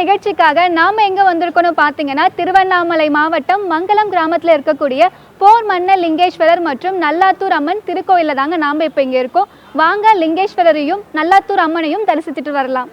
நிகழ்ச்சிக்காக நாம எங்க வந்திருக்கோம்னு பார்த்தீங்கன்னா திருவண்ணாமலை மாவட்டம் மங்கலம் கிராமத்துல இருக்கக்கூடிய போர் மன்ன லிங்கேஸ்வரர் மற்றும் நல்லாத்தூர் அம்மன் திருக்கோயில தாங்க நாம இப்போ இங்க இருக்கோம். வாங்க லிங்கேஸ்வரரையும் நல்லாத்தூர் அம்மனையும் தரிசித்துட்டு வரலாம்.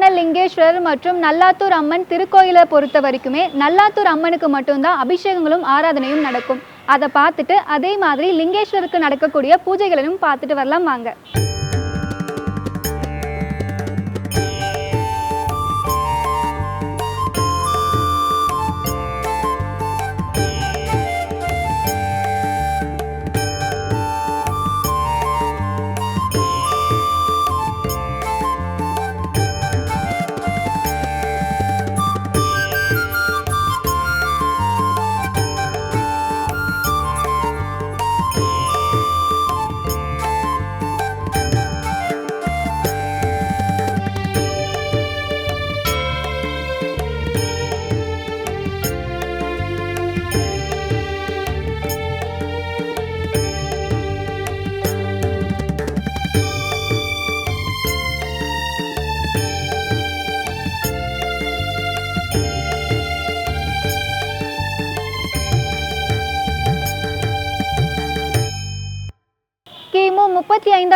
போர் லிங்கேஸ்வரர் மற்றும் நல்லாத்தூர் அம்மன் திருக்கோயிலை பொறுத்த வரைக்குமே நல்லாத்தூர் அம்மனுக்கு மட்டும்தான் அபிஷேகங்களும் ஆராதனையும் நடக்கும். அதை பார்த்துட்டு அதே மாதிரி லிங்கேஸ்வருக்கு நடக்கக்கூடிய பூஜைகளையும் பார்த்துட்டு வரலாம் வாங்க.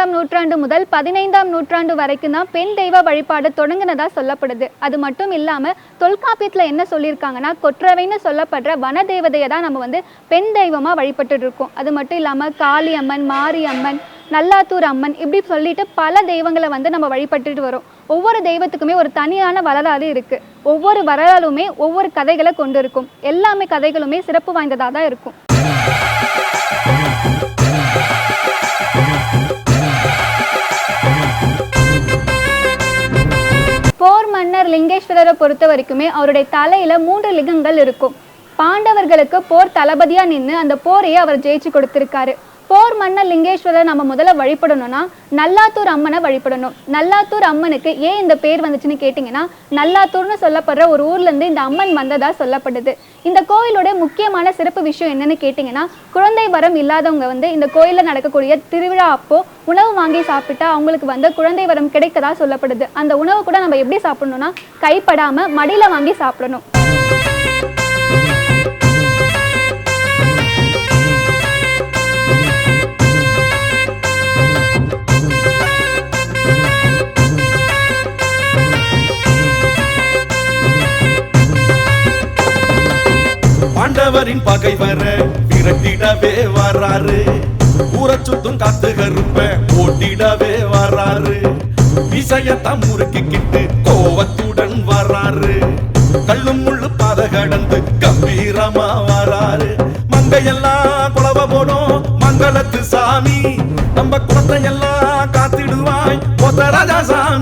பதினாறாம் நூற்றாண்டு முதல் பதினைந்தாம் நூற்றாண்டு வரைக்கும் தான் பெண் தெய்வ வழிபாடு தொடங்கினதா சொல்லப்படுது. அது மட்டும் இல்லாம தொல்காப்பியத்துல என்ன சொல்லியிருக்காங்கன்னா கொற்றவைன்னு சொல்லப்படுற வன தேவதையை தான் நம்ம வந்து பெண் தெய்வமா வழிபட்டு இருக்கோம் அது மட்டும் இல்லாம காளி அம்மன் மாரி அம்மன் நல்லாத்தூர் அம்மன் இப்படி சொல்லிட்டு பல தெய்வங்களை வந்து நம்ம வழிபட்டுட்டு வரோம். ஒவ்வொரு தெய்வத்துக்குமே ஒரு தனியான வரலாறு இருக்கு. ஒவ்வொரு வரலாறுமே ஒவ்வொரு கதைகளை கொண்டு இருக்கும் எல்லாமே கதைகளுமே சிறப்பு வாய்ந்ததாக தான் இருக்கும். லிங்கேஸ்வரரை பொறுத்த வரைக்குமே அவருடைய தலையில மூன்று லிங்கங்கள் இருக்கும். பாண்டவர்களுக்கு போர் தளபதியா நின்று அந்த போரையே அவர் ஜெயிச்சு கொடுத்திருக்காரு. போர் மன்ன லிங்கேஸ்வரர் நம்ம முதல்ல வழிபடணும்னா நல்லாத்தூர் அம்மனை வழிபடணும். நல்லாத்தூர் அம்மனுக்கு ஏன் இந்த பேர் வந்துச்சுன்னு கேட்டிங்கன்னா நல்லாத்தூர்னு சொல்லப்படுற ஒரு ஊர்லேருந்து இந்த அம்மன் வந்ததாக சொல்லப்படுது. இந்த கோயிலோட முக்கியமான சிறப்பு விஷயம் என்னன்னு கேட்டிங்கன்னா குழந்தை வரம் இல்லாதவங்க வந்து இந்த கோயிலில் நடக்கக்கூடிய திருவிழா அப்போ உணவு வாங்கி சாப்பிட்டா அவங்களுக்கு வந்து குழந்தை வரம் கிடைக்கதா சொல்லப்படுது. அந்த உணவு கூட நம்ம எப்படி சாப்பிடணும்னா கைப்படாமல் மடியில் வாங்கி சாப்பிடணும். ஆண்டவரின் பகை வர விரட்டிடவே வராரு. ஊரை சுத்தும் காத்து கருப்ப ஓட்டிடவே வராரு. விஷயத்தான் முறுக்கிக்கிட்டு கோவத்துடன் வராரு. கல்லும் முள்ளு பாத கடந்து கம்பீரமா வராரு. மங்கையெல்லாம் குழவ போடும் மங்களத்து சாமி. நம்ம குழந்தையெல்லாம் காத்திடுவாய். ஒத்த ராஜா சாமி.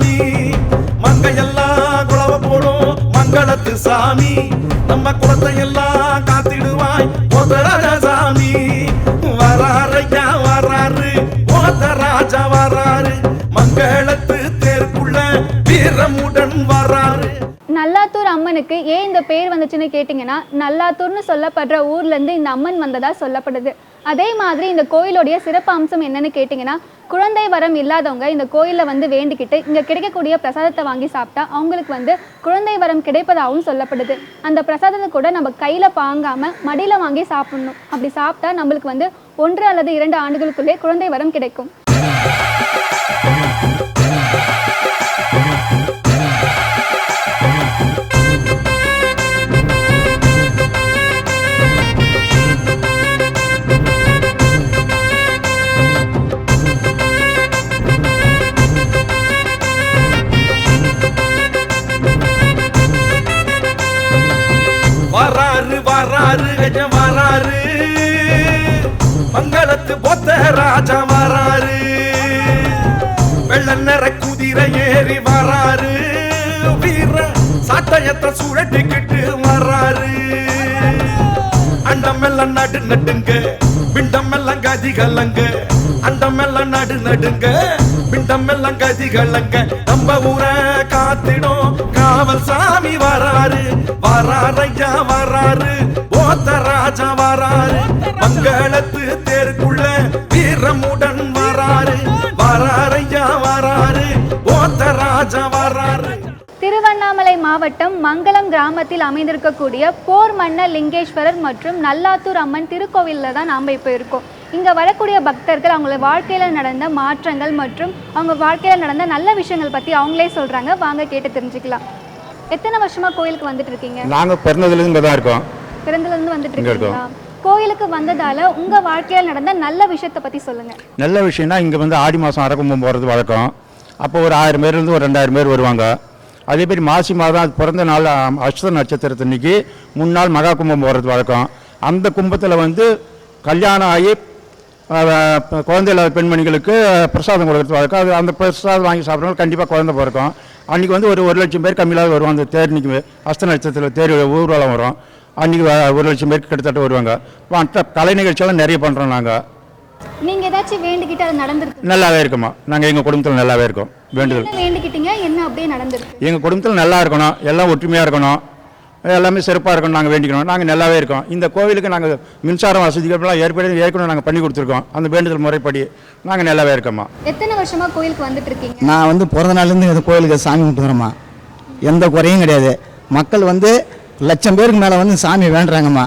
மங்களத்து சாமி. நம்ம குளத்தை எல்லாம் காத்து அம்மனுக்கு ஏன் இந்த பேர் வந்துச்சுன்னு கேட்டிங்கன்னா நல்லாத்தூர்னு சொல்லப்படுற ஊர்லேருந்து இந்த அம்மன் வந்ததாக சொல்லப்படுது. அதே மாதிரி இந்த கோயிலுடைய சிறப்பு அம்சம் என்னன்னு கேட்டிங்கன்னா குழந்தை வரம் இல்லாதவங்க இந்த கோயிலில் வந்து வேண்டிக்கிட்டு இங்கே கிடைக்கக்கூடிய பிரசாதத்தை வாங்கி சாப்பிட்டா அவங்களுக்கு வந்து குழந்தை வரம் கிடைப்பதாகவும் சொல்லப்படுது. அந்த பிரசாதத்தை கூட நம்ம கையில் பாங்காமல் மடியில் வாங்கி சாப்பிடணும். அப்படி சாப்பிட்டா நம்மளுக்கு வந்து ஒன்று அல்லது இரண்டு ஆண்டுகளுக்குள்ளே குழந்தை வரம் கிடைக்கும். மங்களத்து ராஜா வராரு. வெள்ள நிற குதிரை ஏறி வராரு. வீர சாட்டயத்தை சுழட்டிக்கிட்டு வராரு. அண்டம் எல்லாம் நடு நட்டுங்க பிண்டம் எல்லாம் கதி கலங்க அண்டம் எல்லாம் நடு நடுங்க பிண்டம் எல்லாம் கதிகலங்க நம்ம ஊரை காத்திடும். காவல் சாமி வராரு வராரையா வராரு ஓத்த ராஜா வராரு. மங்களத்து தேருக்குள்ள வீரமுடன் வராரு வராரையா வராரு ஓத்த ராஜா வராரு. திருவண்ணாமலை மாவட்டம் மங்களம் கிராமத்தில் அமைந்திருக்கக்கூடிய போர் மன்ன லிங்கேஸ்வரர் மற்றும் நல்லாத்தூர் அம்மன் திருக்கோவிலில் தான் நாம் இப்போ இருக்கோம். இங்கே வரக்கூடிய பக்தர்கள் அவங்கள வாழ்க்கையில் நடந்த மாற்றங்கள் மற்றும் அவங்க வாழ்க்கையில் நடந்த நல்ல விஷயங்கள் பற்றி அவங்களே சொல்கிறாங்க வாங்க கேட்டு தெரிஞ்சுக்கலாம். எத்தனை வருஷமாக கோயிலுக்கு வந்துட்டு இருக்கீங்க? நாங்கள் பிறந்ததுலேருந்து தான் இருக்கோம். பிறந்ததுலேருந்து வந்துட்டு இருக்கீங்களா? கோயிலுக்கு வந்ததால உங்கள் வாழ்க்கையில் நடந்த நல்ல விஷயத்தை பற்றி சொல்லுங்கள் நல்ல விஷயம்னா இங்கே வந்து ஆடி மாதம் அரக்கும்பம் போகிறது வழக்கம். அப்போ ஒரு ஆயிரம் பேர்லேருந்து ஒரு ரெண்டாயிரம் பேர் வருவாங்க. அதே மாதிரி மாசி மாதம் அது பிறந்த நாள் அஸ்த நட்சத்திரத்தன்னைக்கு முன்னாள் மகா கும்பம் போகிறது வழக்கம். அந்த கும்பத்தில் வந்து கல்யாணம் ஆகி குழந்தை இல்லாத பெண்மணிகளுக்கு பிரசாதம் கொடுக்கறது வழக்கம் அது அந்த பிரசாதம் வாங்கி சாப்பிட்றவங்க கண்டிப்பாக குழந்தை பிறக்கும். அன்றைக்கி வந்து ஒரு ஒரு லட்சம் பேர் கம்மியில்லாத வருவாங்க. அந்த தேர் நிற்கும் அஸ்த நட்சத்திரத்தில் தேர் ஊர்வலம் வரும். அன்றைக்கி ஒரு லட்சம் பேருக்கு கிட்டத்தட்ட வருவாங்க. மற்ற கலை நிகழ்ச்சியெல்லாம் நிறைய பண்ணுறோம் நாங்கள் நீங்கள் ஏதாச்சும் வேண்டிக்கிட்டு அது நடந்திருக்கு. நல்லாவே இருக்குமா? நாங்கள் எங்கள் குடும்பத்தில் நல்லாவே இருக்கோம். வேண்டுதல். என்ன வேண்டிக்கிட்டீங்க என்ன அப்படியே நடந்திருக்கு? எங்கள் குடும்பத்தில் நல்லா இருக்கணும். எல்லாம் ஒற்றுமையாக இருக்கணும். எல்லாமே சிறப்பாக இருக்கணும் நாங்கள் வேண்டிக்கணும் நாங்கள் நல்லாவே இருக்கோம். இந்த கோவிலுக்கு நாங்கள் மின்சார வசதிகள்லாம் ஏற்கனவே ஏற்கனவே நாங்கள் பண்ணி கொடுத்துருக்கோம். அந்த வேண்டுதல் முறைப்படி நாங்கள் நல்லாவே இருக்கோம்மா. எத்தனை வருஷமா கோயிலுக்கு வந்துட்டு இருக்கீங்க? நான் வந்து பிறந்த நாள்லேருந்து இந்த கோயிலுக்கு சாமி கும்பிட்டுக்கிறேம்மா. எந்த குறையும் கிடையாது. மக்கள் வந்து லட்சம் பேருக்கு மேலே வந்து சாமி வேண்டுறாங்கம்மா.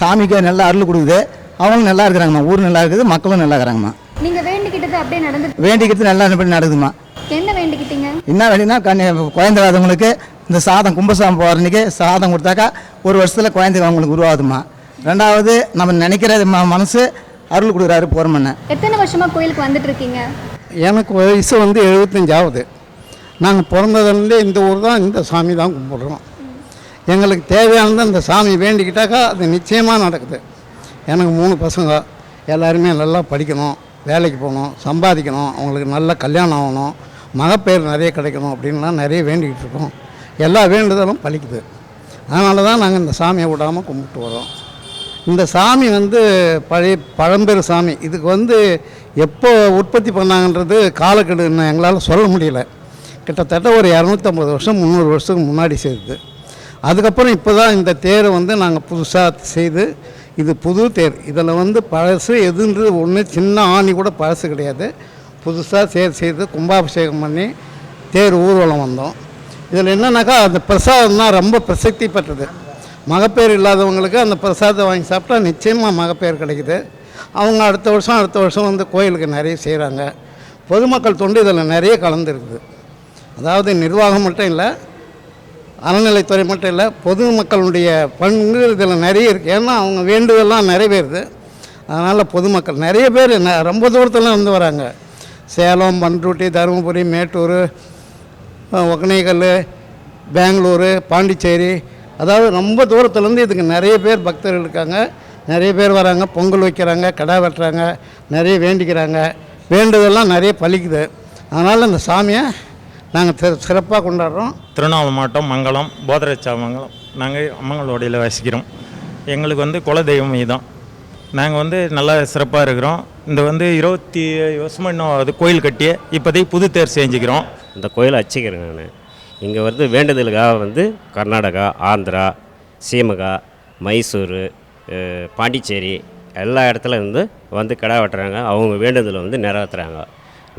சாமிக்கு நல்ல அருள் கொடுக்குது. அவங்களும் நல்லா இருக்கிறாங்கம்மா. ஊர் நல்லா இருக்குது மக்களும் நல்லா இருக்கிறாங்கம்மா. நீங்க வேண்டிக்கிட்டது அப்படியே நடந்துட்டு வேண்டிக்கிறது நல்லா இப்படி நடக்குதும்மா. என்ன வேண்டிக்கிட்டீங்க? என்ன வேண்டினா கண்ணு குழந்தை இல்லாதவங்களுக்கு இந்த சாதம் கும்பசாமி போகிற அன்னைக்கு சாதம் கொடுத்தாக்கா ஒரு வருஷத்தில் குழந்தை அவங்களுக்கு உருவாகுதுமா ரெண்டாவது நம்ம நினைக்கிறது ம மனசு அருள் கொடுக்குறாரு போர்மண்ணை எத்தனை வருஷமா கோயிலுக்கு வந்துட்டு இருக்கீங்க எனக்கு வயசு வந்து எழுபத்தஞ்சாவது நாங்கள் பிறந்ததுலேருந்தே இந்த ஊர் தான் இந்த சாமி தான் கும்பிட்றோம். எங்களுக்கு தேவையானது அந்த சாமி வேண்டிக்கிட்டாக்கா அது நிச்சயமாக நடக்குது. எனக்கு மூணு பசங்க. எல்லாருமே நல்லா படிக்கணும் வேலைக்கு போகணும் சம்பாதிக்கணும் அவங்களுக்கு நல்ல கல்யாணம் ஆகணும் மகப்பேர் நிறைய கிடைக்கணும் அப்படின்லாம் நிறைய வேண்டிக்கிட்டு இருக்கோம். எல்லா வேண்டுதலும் பழிக்குது அதனால தான் நாங்கள் இந்த சாமியை விடாமல் கும்பிட்டு வரோம். இந்த சாமி வந்து பழைய பழம்பெரு சாமி. இதுக்கு வந்து எப்போ உற்பத்தி பண்ணாங்கன்றது காலக்கெடு எங்களால் சொல்ல முடியல. கிட்டத்தட்ட ஒரு இரநூத்தம்பது வருஷம் முந்நூறு வருஷத்துக்கு முன்னாடி செய்தது. அதுக்கப்புறம் இப்போ தான் இந்த தேரை வந்து நாங்கள் புதுசாக செய்து இது புது தேர். இதில் வந்து பழசு எதுன்றது ஒன்று சின்ன ஆணி கூட பழசு கிடையாது. புதுசாக தேர் செய்து கும்பாபிஷேகம் பண்ணி தேர் ஊர்வலம் வந்தோம். இதில் என்னன்னாக்கா அந்த பிரசாதம் தான் ரொம்ப பிரசித்தி பெற்றது மகப்பேர் இல்லாதவங்களுக்கு அந்த பிரசாதத்தை வாங்கி சாப்பிட்டா நிச்சயமாக மகப்பேர் கிடைக்குது. அவங்க அடுத்த வருஷம் அடுத்த வருஷம் வந்து கோயிலுக்கு நிறைய செய்கிறாங்க பொதுமக்கள் தொண்டு இதில் நிறைய கலந்துருக்குது. அதாவது நிர்வாகம் மட்டும் இல்லை அறநிலைத்துறை மட்டும் இல்லை பொதுமக்களுடைய பங்கு இதில் நிறைய இருக்குது ஏன்னா அவங்க வேண்டுதெல்லாம் நிறைவேறுது. அதனால் பொதுமக்கள் நிறைய பேர் ந- ரொம்ப தூரத்தில் வந்து வராங்க. சேலம் பண்ருட்டி தருமபுரி மேட்டூர் அஹ், பெங்களூரு பாண்டிச்சேரி. அதாவது ரொம்ப தூரத்துலேருந்து இதுக்கு நிறைய பேர் பக்தர்கள் இருக்காங்க. நிறைய பேர் வராங்க பொங்கல் வைக்கிறாங்க கடா வெட்டுறாங்க நிறைய வேண்டிக்கிறாங்க. வேண்டுதெல்லாம் நிறைய பழிக்குது. அதனால் இந்த சாமியை நாங்கள் சிறப்பாக கொண்டாடுறோம். திருவண்ணாமலை மாவட்டம் மங்களம் போதரச்சாமங்கலம். நாங்கள் அம்மங்களோடையில் வசிக்கிறோம். எங்களுக்கு வந்து குலதெய்வம் இதுதான். நாங்கள் வந்து நல்லா சிறப்பாக இருக்கிறோம். இந்த வந்து இருபத்தி ஏழு வருஷமாக இன்னும் அது கோயில் கட்டி இப்போதைக்கு புது தேர் செஞ்சுக்கிறோம். இந்த கோயிலை அர்ச்சிக்கிறேன் நான். இங்கே வந்து வேண்டுதலுக்காக வந்து கர்நாடகா ஆந்திரா சீமகா மைசூர் பாண்டிச்சேரி எல்லா இடத்துல இருந்து வந்து கிடா வெட்டுறாங்க. அவங்க வேண்டுதலை வந்து நிறைவேற்றுறாங்க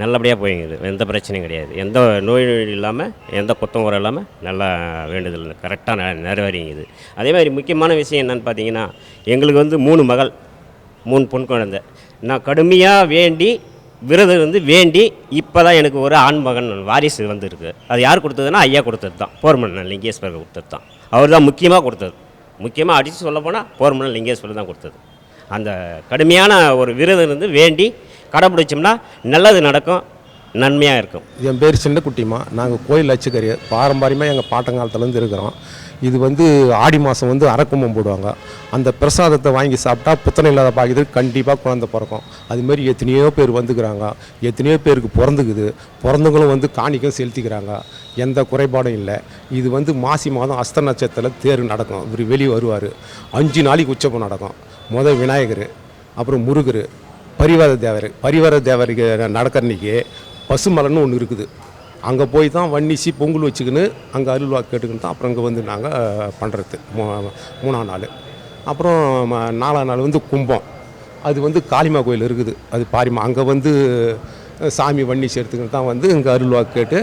நல்லபடியாக போயிங்குது எந்த பிரச்சனையும் கிடையாது. எந்த நோய் நோய் இல்லாமல் எந்த குத்தம் உரம் இல்லாமல் நல்லா வேண்டுதல் கரெக்டாக நெ நிறைவேறிங்குது அதே மாதிரி முக்கியமான விஷயம் என்னென்னு பார்த்தீங்கன்னா எங்களுக்கு வந்து மூணு மகள். மூணு பொன் குழந்தை. நான் கடுமையாக வேண்டி விரதம் வந்து வேண்டி இப்போ தான் எனக்கு ஒரு ஆண் மகன் வாரிசு வந்திருக்கு. அது யார் கொடுத்ததுன்னா ஐயா கொடுத்தது தான். போர்மன்னன் லிங்கேஸ்வரர் கொடுத்தது தான். அவர் தான் முக்கியமாக கொடுத்தது. முக்கியமாக அடித்து சொல்ல போனால் போர்மன்னன் லிங்கேஸ்வரர் தான் கொடுத்தது. அந்த கடுமையான ஒரு விரதம் இருந்து வேண்டி கடைப்பிடிச்சோம்னா நல்லது நடக்கும் நன்மையாக இருக்கும். என் பேர் சின்னக்குட்டிமா நாங்கள் கோயில் அச்சுக்கறி பாரம்பரியமாக எங்கள் பாட்டங்காலத்துலேருந்து இருக்கிறோம். இது வந்து ஆடி மாதம் வந்து அரக்கும்பம் போடுவாங்க. அந்த பிரசாதத்தை வாங்கி சாப்பிட்டா புத்தனை இல்லாத பாக்கிறதுக்கு கண்டிப்பாக குழந்தை பிறக்கும். அதுமாரி எத்தனையோ பேர் வந்துக்கிறாங்க. எத்தனையோ பேருக்கு பிறந்துக்குது. பிறந்தவங்களும் வந்து காணிக்கம் செலுத்திக்கிறாங்க. எந்த குறைபாடும் இல்லை. இது வந்து மாசி மாதம் அஸ்த நட்சத்திரத்தில் தேர் நடக்கும். இவர் வெளியே வருவார். அஞ்சு நாளைக்கு உச்சப்பம் நடக்கும். முதல் விநாயகர் அப்புறம் முருகர் பரிவார தேவர் பரிவார தேவருக்கு நடக்கிற அன்னைக்கு பசுமலைன்னு ஒன்று இருக்குது. அங்கே போய் தான் வன்னிசி பொங்கல் வச்சுக்கின்னு அங்கே அருள்வா கேட்டுக்கின்னு தான் அப்புறம் இங்கே வந்து நாங்கள் பண்ணுறது மூ மூணாம் நாள். அப்புறம் நாலாம் நாள் வந்து கும்பம். அது வந்து காளிமா கோயில் இருக்குது. அது பாரிமா அங்கே வந்து சாமி வன்னி சேர்த்துக்கு தான் வந்து இங்கே அருள்வாக்கு கேட்டு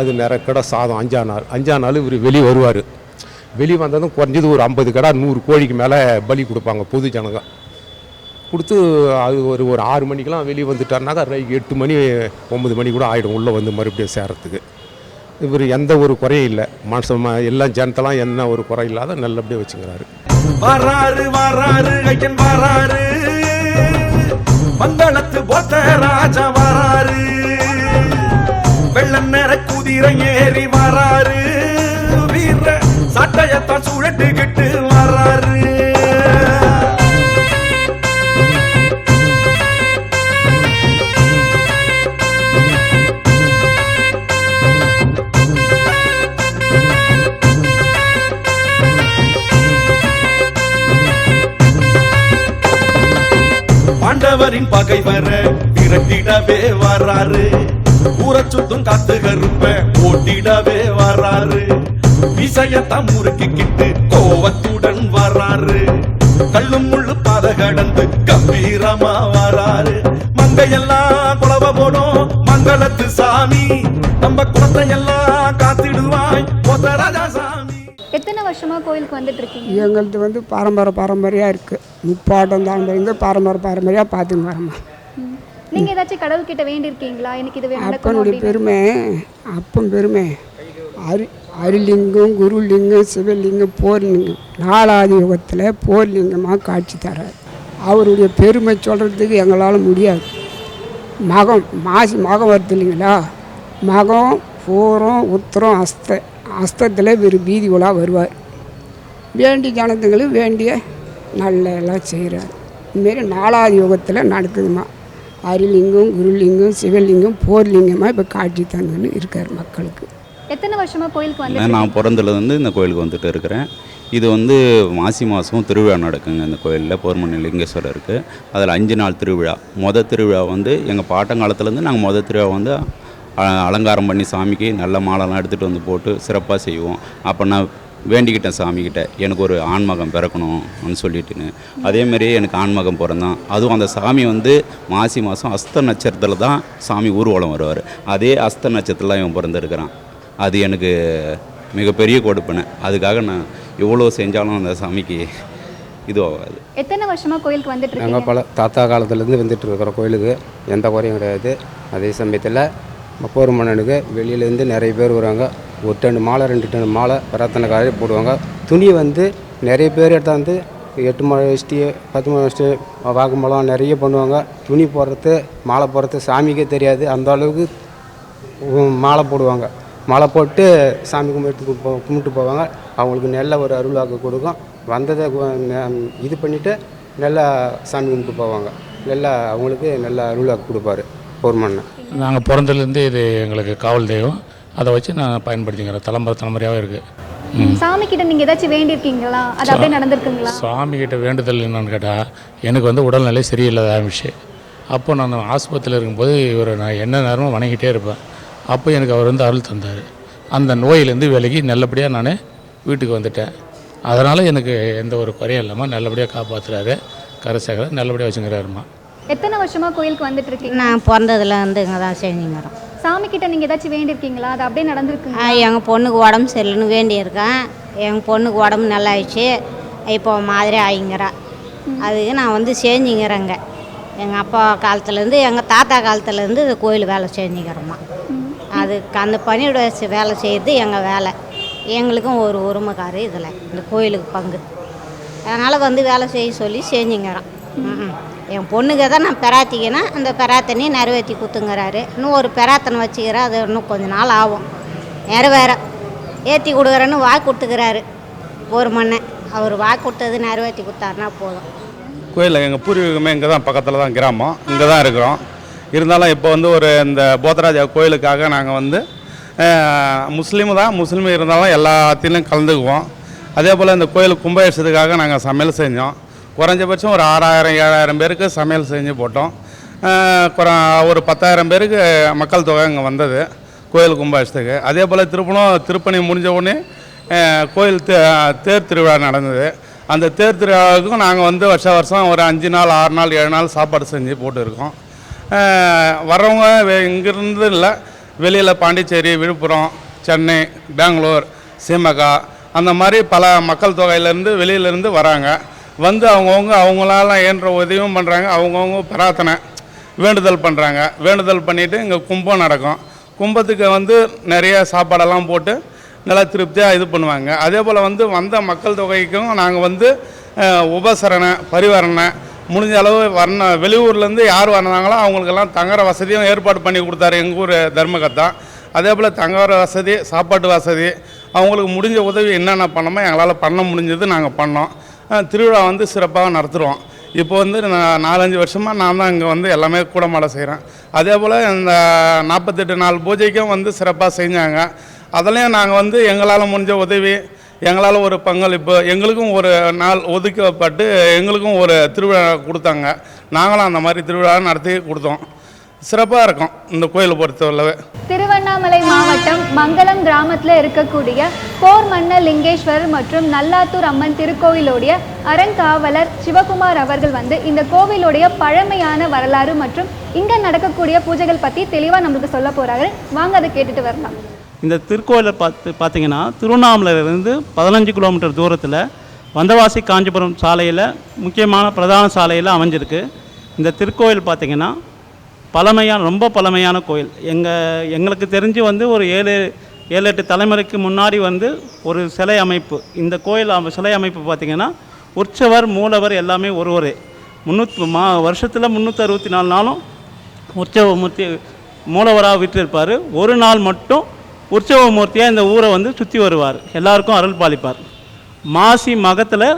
அது நிறைய கடை சாதம் அஞ்சா நாள். அஞ்சா நாள் இவர் வெளியே வருவார். வெளியே வந்ததும் குறைஞ்சது ஒரு ஐம்பது கடை நூறு கோழிக்கு மேலே பலி கொடுப்பாங்க பொது ஜனங்க. கொடுத்து அது ஒரு ஒரு ஆறு மணிக்கெலாம் வெளியே வந்துட்டாருனாக்கா ரை- எட்டு மணி ஒம்பது மணி கூட ஆகிடும் உள்ளே வந்து மறுபடியும் சேரத்துக்கு இவர் எந்த ஒரு குறையும் இல்லை. மனுஷன் ம- எல்லாம் ஜனத்தெல்லாம் என்ன ஒரு குறை இல்லாத நல்லபடியாக வச்சுக்கிறாரு. வராரு வராரு ஐயன் வராரு. மங்களத்து போத்த ராஜா வராரு. வெள்ளம் நேர குதிரையே பாண்டவரின் பகைவர விரட்டிடவே வராரு. ஊரை சுத்தும் காத்து கருப்ப ஓட்டிடவே வராரு. விசயத்தான் முறுக்கிக்கிட்டு கோவத்துடன் வராரு. கள்ளும் முள்ளு பாத கடந்து கம்பீரமா வராரு. மங்கையெல்லாம் குலவ போடும் மங்களத்து சாமி. நம்ம குலத்தை எல்லாம் காத்திடுவாய் ராஜா சாமி. எத்தனை வருஷமா கோயிலுக்கு வந்துட்டு இருக்கீங்க? எங்களது வந்து பாரம்பரிய பாரம்பரியாக இருக்குது முப்பாட்டம் தாண்டது பாரம்பரிய பாரம்பரியாக பார்த்துன்னு வரோம்மா. ம். நீங்க ஏதாச்சும் கடவுள்கிட்ட வேண்டியிருக்கீங்களா? எனக்கு இது அப்பனுடைய பெருமை அப்பன் பெருமை. அரி அரிலிங்கம் குருலிங்கம் சிவலிங்கம் போர்லிங்கம். நாலாவது யுகத்தில் போர்லிங்கமாக காட்சி தரார். அவருடைய பெருமை சொல்கிறதுக்கு எங்களால் முடியாது. மகம் மாசி மகம் வருது இல்லைங்களா? மகம் பூரம் உத்திரம் அஸ்த அஸ்தத்தில் இவர் வீதி உலா வருவார். வேண்டி ஜனத்துங்களுக்கு வேண்டிய நல்ல எல்லாம் செய்கிறார். இதுமாரி நாலாவது யுகத்தில் நடக்குதுமா அரிலிங்கம் குருலிங்கம் சிவலிங்கம் போர்லிங்கமாக இப்போ காட்சி தந்துன்னு இருக்கார் மக்களுக்கு. எத்தனை வருஷமா கோயிலுக்கு வந்துட்டு நான் பிறந்ததுலேருந்து இந்த கோயிலுக்கு வந்துட்டு இருக்கிறேன். இது வந்து மாசி மாதம் திருவிழா நடக்குங்க இந்த கோயிலில் போர்மணி லிங்கேஸ்வரருக்கு. அதில் அஞ்சு நாள் திருவிழா. மொதல் திருவிழா வந்து எங்கள் பாட்டங்காலத்துலேருந்து நாங்கள் மொதல் திருவிழா வந்து அ- அலங்காரம் பண்ணி சாமிக்கு நல்ல மாலைலாம் எடுத்துகிட்டு வந்து போட்டு சிறப்பாக செய்வோம். அப்போ நான் வேண்டிக்கிட்டேன் சாமிக்கிட்ட எனக்கு ஒரு ஆண்மகம் பிறக்கணும்னு சொல்லிட்டுன்னு. அதேமாரி எனக்கு ஆண்மகம் பிறந்தான். அதுவும் அந்த சாமி வந்து மாசி மாதம் அஸ்த நட்சத்திரத்தில் தான் சாமி ஊர்வலம் வருவார். அதே அஸ்த நட்சத்திரத்தில் இவன் பிறந்திருக்கிறான். அது எனக்கு மிகப்பெரிய கொடுப்பினை அதுக்காக நான் எவ்வளோ செஞ்சாலும் அந்த சாமிக்கு இதுவாகாது. எத்தனை வருஷமா கோயிலுக்கு வந்துட்டு நாங்கள் பல தாத்தா காலத்துலேருந்து வந்துட்டு இருக்கிறோம் கோயிலுக்கு. எந்த குறையும் கிடையாது. அதே சமயத்தில் போர் மன்னனுக்கு வெளியிலேருந்து நிறைய பேர் வருவாங்க. ஒரு டன் மாலை ரெண்டு டன் மாலை பிரார்த்தனை காலையில் போடுவாங்க. துணி வந்து நிறைய பேர் எடுத்தாந்து எட்டு மலை வச்சுட்டு பத்து மலை வச்சுட்டு வாக்குமலம் நிறைய பண்ணுவாங்க. துணி போடுறது மாலை போடுறது சாமிக்கே தெரியாது. அந்த அளவுக்கு மாலை போடுவாங்க. மாலை போட்டு சாமி கும்பிட்டு போ கும்பிட்டு போவாங்க. அவங்களுக்கு நல்ல ஒரு அருள்வாக்கு கொடுக்கும். வந்ததை இது பண்ணிவிட்டு நல்லா சாமி கும்பிட்டு போவாங்க. நல்லா அவங்களுக்கு நல்லா அருள்வாக்கு கொடுப்பாரு. பொறுமண்ணன் நாங்கள் பிறந்ததுலேருந்து இது எங்களுக்கு காவல் தெய்வம். அதை வச்சு நான் பயன்படுத்திக்கிறேன் தலைமுறை தலைமுறையாகவே இருக்குது சாமி கிட்ட நீங்க ஏதாச்சும் வேண்டியிருக்கீங்களா? அது அப்படியே நடந்திருக்குங்களா? சாமி கிட்ட வேண்டுதல் என்னன்னு கேட்டால் எனக்கு வந்து உடல்நிலை சரியில்லாத ஆரம்பிச்சு. அப்போ நான் ஆஸ்பத்திரியில் இருக்கும்போது இவரை நான் என்ன நேரமும் வணங்கிட்டே இருப்பேன். அப்போ எனக்கு அவர் வந்து அருள் தந்தார். அந்த நோயிலேருந்து விலகி நல்லபடியாக நான் வீட்டுக்கு வந்துட்டேன். அதனால் எனக்கு எந்த ஒரு குறையும் இல்லாமல் நல்லபடியாக காப்பாற்றுறாரு கரசேகர நல்லபடியாக வச்சுக்கிறாருமா எத்தனை வருஷமா கோயிலுக்கு வந்துட்டு இருக்கீங்க நான் பிறந்ததுல இருந்து இங்கே தான் செஞ்சுங்கிறோம் சாமி கிட்ட நீங்க ஏதாச்சும் வேண்டியிருக்கீங்களா? அது அப்படியே நடந்திருக்குங்களா? எங்கள் பொண்ணுக்கு உடம்பு சரியில்லைன்னு வேண்டியிருக்கேன். எங்கள் பொண்ணுக்கு உடம்பு நல்லா ஆயிடுச்சு இப்போ மாதிரி ஆகிங்கிறா அதுக்கு நான் வந்து செஞ்சுங்கிறேங்க எங்கள் அப்பா காலத்துலேருந்து எங்கள் தாத்தா காலத்துலேருந்து இந்த கோயில் வேலை செஞ்சுக்கிறோம்மா. அதுக்கு அந்த பணியோட செ- வேலை செய்கிறது எங்கள் வேலை. எங்களுக்கும் ஒரு உரிமைக்காரு இதில் இந்த கோயிலுக்கு பங்கு. அதனால் வந்து வேலை செய்ய சொல்லி செஞ்சுங்கிறோம் என் பொண்ணுக்கு தான் நான் பெராத்திக்கினா அந்த பெராத்தனையை நிறைவேற்றி கொடுத்துங்கிறாரு. இன்னும் ஒரு பெராத்தனை வச்சுக்கிறேன் அது இன்னும் கொஞ்ச நாள் ஆகும். நிறைவேற ஏற்றி கொடுக்குறேன்னு வாக்கு கொடுத்துக்கிறாரு. ஒரு மண்ணை. அவர் வாக்கு கொடுத்தது நிறைவேற்றி கொடுத்தாருனா போதும். கோயிலில் எங்கள் பூர்வீகமே இங்கே தான் பக்கத்தில் தான் கிராமம். இங்கே தான் இருக்கிறோம். இருந்தாலும் இப்போ வந்து ஒரு இந்த போத்தராஜா கோயிலுக்காக நாங்கள் வந்து முஸ்லீம் தான் முஸ்லீம் இருந்தாலும் எல்லாத்திலையும் கலந்துக்குவோம். அதே போல் இந்த கோயில் கும்பாபிஷேகத்துக்காக நாங்கள் சமையல் செஞ்சோம். குறைஞ்சபட்சம் ஒரு ஆறாயிரம் ஏழாயிரம் பேருக்கு சமையல் செஞ்சு போட்டோம். ஒரு பத்தாயிரம் பேருக்கு மக்கள் தொகை இங்கே வந்தது கோயில் கும்பாஷத்துக்கு அதே போல் திருப்பணம் திருப்பணி முடிஞ்ச உடனே கோயில் தே தேர் திருவிழா நடந்தது. அந்த தேர் திருவிழாவுக்கும் நாங்கள் வந்து வருஷ வருஷம் ஒரு அஞ்சு நாள் ஆறு நாள் ஏழு நாள் சாப்பாடு செஞ்சு போட்டுருக்கோம். வரவங்க இங்கேருந்து இல்லை வெளியில் பாண்டிச்சேரி விழுப்புரம் சென்னை பெங்களூர் சீமகா அந்த மாதிரி பல மக்கள் தொகையிலேருந்து வெளியிலேருந்து வராங்க. வந்து அவங்கவுங்க அவங்களால என்ற உதவியும் பண்ணுறாங்க அவங்கவுங்க பிரார்த்தனை வேண்டுதல் பண்ணுறாங்க வேண்டுதல் பண்ணிவிட்டு இங்கே கும்பம் நடக்கும். கும்பத்துக்கு வந்து நிறைய சாப்பாடெல்லாம் போட்டு நல்லா திருப்தியாக இது பண்ணுவாங்க. அதே போல் வந்து வந்த மக்கள் தொகைக்கும் நாங்கள் வந்து உபசரணை பரிவரணை முடிஞ்ச அளவு வர்ண வெளியூர்லேருந்து யார் வந்தாங்களோ அவங்களுக்கெல்லாம் தங்குற வசதியும் ஏற்பாடு பண்ணி கொடுத்தாரு எங்கள் ஊர் தர்மகத்தா. அதே போல் தங்குற வசதி சாப்பாட்டு வசதி அவங்களுக்கு முடிஞ்ச உதவி என்னென்ன பண்ணமோ எங்களால் பண்ண முடிஞ்சது நாங்கள் பண்ணோம். திருவிழா வந்து சிறப்பாக நடத்துகிறோம் இப்போ வந்து நான் நாலஞ்சு வருஷமாக நான் தான் இங்கே வந்து எல்லாமே கூட மாட செய்கிறேன் அதே போல் இந்த நாற்பத்தெட்டு நாள் பூஜைக்கும் வந்து சிறப்பாக செஞ்சாங்க. அதுலேயும் நாங்கள் வந்து எங்களால் முடிஞ்ச உதவி எங்களால் ஒரு பங்களிப்பு எங்களுக்கும் ஒரு நாள் ஒதுக்கப்பட்டு எங்களுக்கும் ஒரு திருவிழா கொடுத்தாங்க. நாங்களும் அந்த மாதிரி திருவிழா நடத்தி கொடுத்தோம். சிறப்பாக இருக்கும் இந்த கோயிலை பொறுத்தவரை திருவண்ணாமலை மாவட்டம் மங்களம் கிராமத்தில் இருக்கக்கூடிய போர் மன்னர் லிங்கேஸ்வரர் மற்றும் நல்லாத்தூர் அம்மன் திருக்கோவிலுடைய அறங்காவலர் சிவகுமார் அவர்கள் வந்து இந்த கோவிலுடைய பழமையான வரலாறு மற்றும் இங்கே நடக்கக்கூடிய பூஜைகள் பற்றி தெளிவாக நம்மளுக்கு சொல்ல போகிறாரு வாங்க அதை கேட்டுட்டு வரலாம். இந்த திருக்கோயிலை பார்த்து பார்த்தீங்கன்னா திருவண்ணாமலையிலிருந்து பதினஞ்சு கிலோமீட்டர் தூரத்தில் வந்தவாசி காஞ்சிபுரம் சாலையில் முக்கியமான பிரதான சாலையில் அமைஞ்சிருக்கு. இந்த திருக்கோயில் பார்த்தீங்கன்னா பழமையான ரொம்ப பழமையான கோயில். எங்கள் எங்களுக்கு தெரிஞ்சு வந்து ஒரு ஏழு ஏழு எட்டு தலைமுறைக்கு முன்னாடி வந்து ஒரு சிலை அமைப்பு. இந்த கோயில் சிலை அமைப்பு பார்த்திங்கன்னா உற்சவர் மூலவர் எல்லாமே ஒருவரே முந்நூற்றி மா வருஷத்தில் முந்நூற்றி அறுபத்தி நாலு நாளும் உற்சவமூர்த்தி மூலவராக விட்டிருப்பார் ஒரு நாள் மட்டும் உற்சவமூர்த்தியாக இந்த ஊரை வந்து சுற்றி வருவார். எல்லாருக்கும் அருள் பாலிப்பார். மாசி மகத்தில்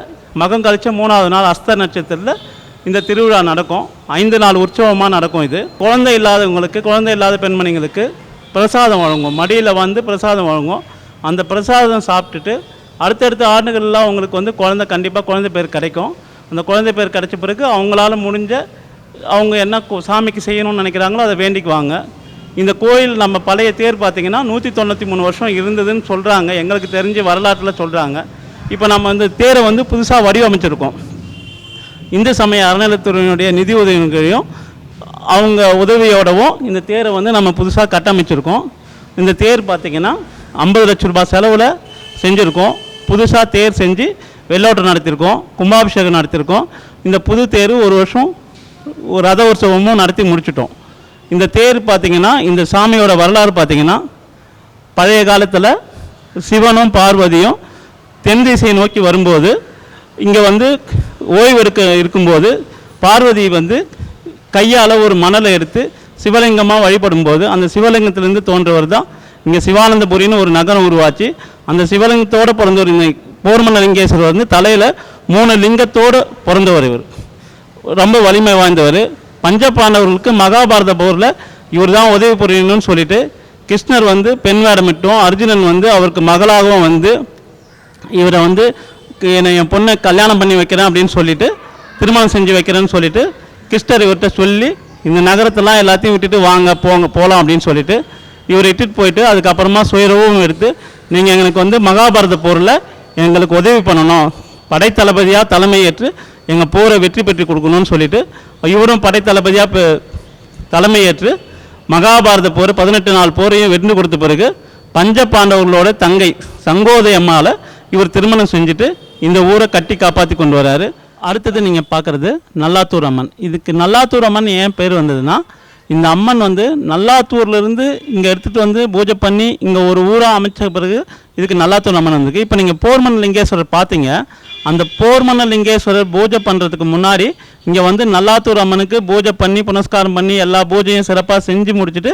மகம் கழித்த மூணாவது நாள் அஸ்த நட்சத்திரத்தில் இந்த திருவிழா நடக்கும். ஐந்து நாள் உற்சவமாக நடக்கும் இது. குழந்தை இல்லாதவங்களுக்கு குழந்தை இல்லாத பெண்மணிங்களுக்கு பிரசாதம் வழங்கும். மடியில் வந்து பிரசாதம் வழங்கும். அந்த பிரசாதம் சாப்பிட்டுட்டு அடுத்தடுத்த ஆண்டுகள்லாம் அவங்களுக்கு வந்து குழந்தை கண்டிப்பாக குழந்தை பேர் கிடைக்கும். அந்த குழந்தை பேர் கிடைச்ச பிறகு அவங்களால முடிஞ்ச அவங்க என்ன சாமிக்கு செய்யணும்னு நினைக்கிறாங்களோ அதை வேண்டிக்குவாங்க. இந்த கோயில் நம்ம பழைய தேர் பார்த்திங்கன்னா நூற்றி தொண்ணூற்றி மூணு வருஷம் இருந்ததுன்னு சொல்கிறாங்க எங்களுக்கு தெரிஞ்ச வரலாற்றில் சொல்கிறாங்க இப்போ நம்ம வந்து தேரை வந்து புதுசாக வடிவமைச்சிருக்கோம். இந்து சமய அறநிலைத்துறையினுடைய நிதி உதவிகளையும் அவங்க உதவியோடவும் இந்த தேரை வந்து நம்ம புதுசாக கட்டமைச்சிருக்கோம். இந்த தேர் பார்த்திங்கன்னா ஐம்பது லட்ச ரூபாய் செலவில் செஞ்சுருக்கோம். புதுசாக தேர் செஞ்சு வெள்ளோட்டம் நடத்தியிருக்கோம் கும்பாபிஷேகம் நடத்தியிருக்கோம் இந்த புது தேர் ஒரு வருஷம் ஒரு ரத உற்சவமும் நடத்தி முடிச்சிட்டோம். இந்த தேர் பார்த்திங்கன்னா இந்த சாமியோட வரலாறு பார்த்திங்கன்னா பழைய காலத்தில் சிவனும் பார்வதியும் தென் திசையை நோக்கி வரும்போது இங்கே வந்து ஓய்வு இருக்க இருக்கும்போது பார்வதி வந்து கையால் ஒரு மணலை எடுத்து சிவலிங்கமாக வழிபடும்போது அந்த சிவலிங்கத்திலேருந்து தோன்றவர் தான் இங்கே சிவானந்தபுரின்னு ஒரு நகரம் உருவாச்சு. அந்த சிவலிங்கத்தோடு பிறந்தவர் இந்த போர்மன லிங்கேஸ்வரர் வந்து தலையில் மூணு லிங்கத்தோடு பிறந்தவர் இவர். ரொம்ப வலிமை வாய்ந்தவர். பஞ்சபாண்டவர்களுக்கு மகாபாரத போரில் இவர் தான் உதவி புரியணும்னு சொல்லிட்டு கிருஷ்ணர் வந்து பெண் வேடமிட்டும் அர்ஜுனன் வந்து அவருக்கு மகளாகவும் வந்து இவரை வந்து என்னை என் பொண்ணை கல்யாணம் பண்ணி வைக்கிறேன் அப்படின்னு சொல்லிட்டு திருமணம் செஞ்சு வைக்கிறேன்னு சொல்லிட்டு கிறிஸ்டர் இவர்கிட்ட சொல்லி இந்த நகரத்தெல்லாம் எல்லாத்தையும் விட்டுட்டு வாங்க போங்க போகலாம் அப்படின்னு சொல்லிட்டு இவர் இட்டுட்டு போயிட்டு அதுக்கப்புறமா சுயரவும் எடுத்து நீங்கள் எங்களுக்கு வந்து மகாபாரத போரில் எங்களுக்கு உதவி பண்ணணும். படைத்தளபதியாக தலைமையேற்று எங்கள் போரை வெற்றி பெற்று கொடுக்கணும்னு சொல்லிட்டு இவரும் படைத்தளபதியாக தலைமையேற்று மகாபாரத போர் பதினெட்டு நாள் போரையும் வென்று கொடுத்த பிறகு பஞ்ச பாண்டவர்களோட தங்கை சங்கோதை இவர் திருமணம் செஞ்சுட்டு இந்த ஊரை கட்டி காப்பாற்றி கொண்டு வராரு. அடுத்தது நீங்கள் பார்க்குறது நல்லாத்தூர் அம்மன். இதுக்கு நல்லாத்தூர் அம்மன் ஏன் பேர் வந்ததுன்னா இந்த அம்மன் வந்து நல்லாத்தூர்லேருந்து இங்கே எடுத்துகிட்டு வந்து பூஜை பண்ணி இங்கே ஒரு ஊராக அமைச்ச பிறகு இதுக்கு நல்லாத்தூர் அம்மன் வந்திருக்கு. இப்போ நீங்கள் போர்மன் லிங்கேஸ்வரர் பார்த்தீங்க அந்த போர்மன லிங்கேஸ்வரர் பூஜை பண்ணுறதுக்கு முன்னாடி இங்கே வந்து நல்லாத்தூர் அம்மனுக்கு பூஜை பண்ணி புனஸ்காரம் பண்ணி எல்லா பூஜையும் சிறப்பாக செஞ்சு முடிச்சுட்டு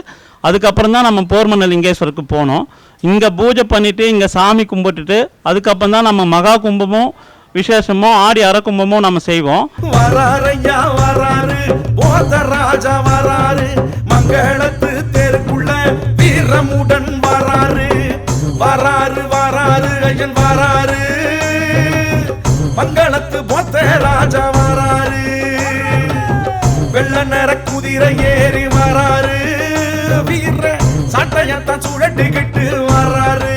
அதுக்கப்புறம் தான் நம்ம போர்மன லிங்கேஸ்வரருக்கு போனோம். இங்கே பூஜை பண்ணிவிட்டு இங்கே சாமி கும்பிட்டுட்டு அதுக்கப்புறம் தான் நம்ம மகா கும்பமும் விசேஷமும் ஆடி அற கும்பமும் நம்ம செய்வோம். போத ராஜா வராரு. மங்களத்து தெருக்குள்ள வீரமுடன் வராரு. வராரு வராரு ஐயன் வராரு. மங்களத்து போத்த ராஜா வராரு. வெள்ள நிற குதிரை ஏறி வராரு. வீர சட்டையத்தான் சுழட்டிக்கிட்டு வராரு.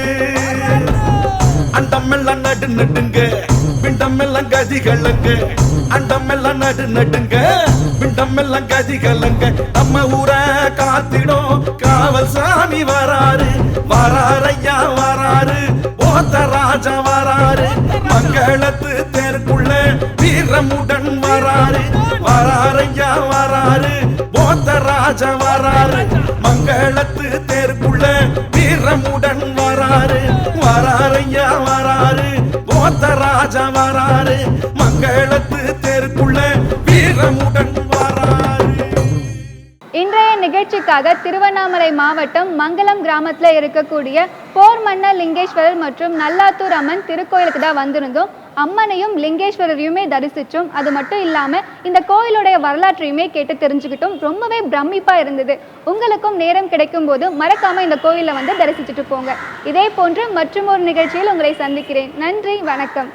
அண்டமெல்லாம் நடு நடுங்க பிண்டமெல்லாம் கதி கலங்க அண்டமெல்லாம் நடு நடுங்க பிண்டமெல்லாம் கதி கலங்க. நம்ம ஊரை காத்திடும் காவல் சாமி வராரு வராரையா வராரு போத்த ராஜா வராரு. மங்களத்து தெருக்குள்ள வீரமுடன் வராரு. வராரையா வராரு. போத்த ராஜா வராரு. மங்களத்து தேர்க்குள்ள வீரமுடன் வராரு. வராரையா வராரு. போத்த ராஜா வராரு. மங்களத்து தேர்க்குள்ள வீரமுடன் இன்றைய நிகழ்ச்சிக்காக திருவண்ணாமலை மாவட்டம் மங்கலம் கிராமத்துல இருக்கக்கூடிய போர் மன்னர் லிங்கேஸ்வரர் மற்றும் நல்லாத்தூர் அம்மன் திருக்கோயிலுக்கு தான் வந்திருந்தோம். அம்மனையும் லிங்கேஸ்வரரையுமே தரிசித்தோம் அது மட்டும் இல்லாமல் இந்த கோயிலுடைய வரலாற்றையுமே கேட்டு தெரிஞ்சுக்கிட்டோம். ரொம்பவே பிரமிப்பாக இருந்தது. உங்களுக்கும் நேரம் கிடைக்கும் போது மறக்காமல் இந்த கோயிலை வந்து தரிசிச்சுட்டு போங்க. இதே போன்று மற்றும் ஒரு நிகழ்ச்சியில் உங்களை சந்திக்கிறேன். நன்றி வணக்கம்.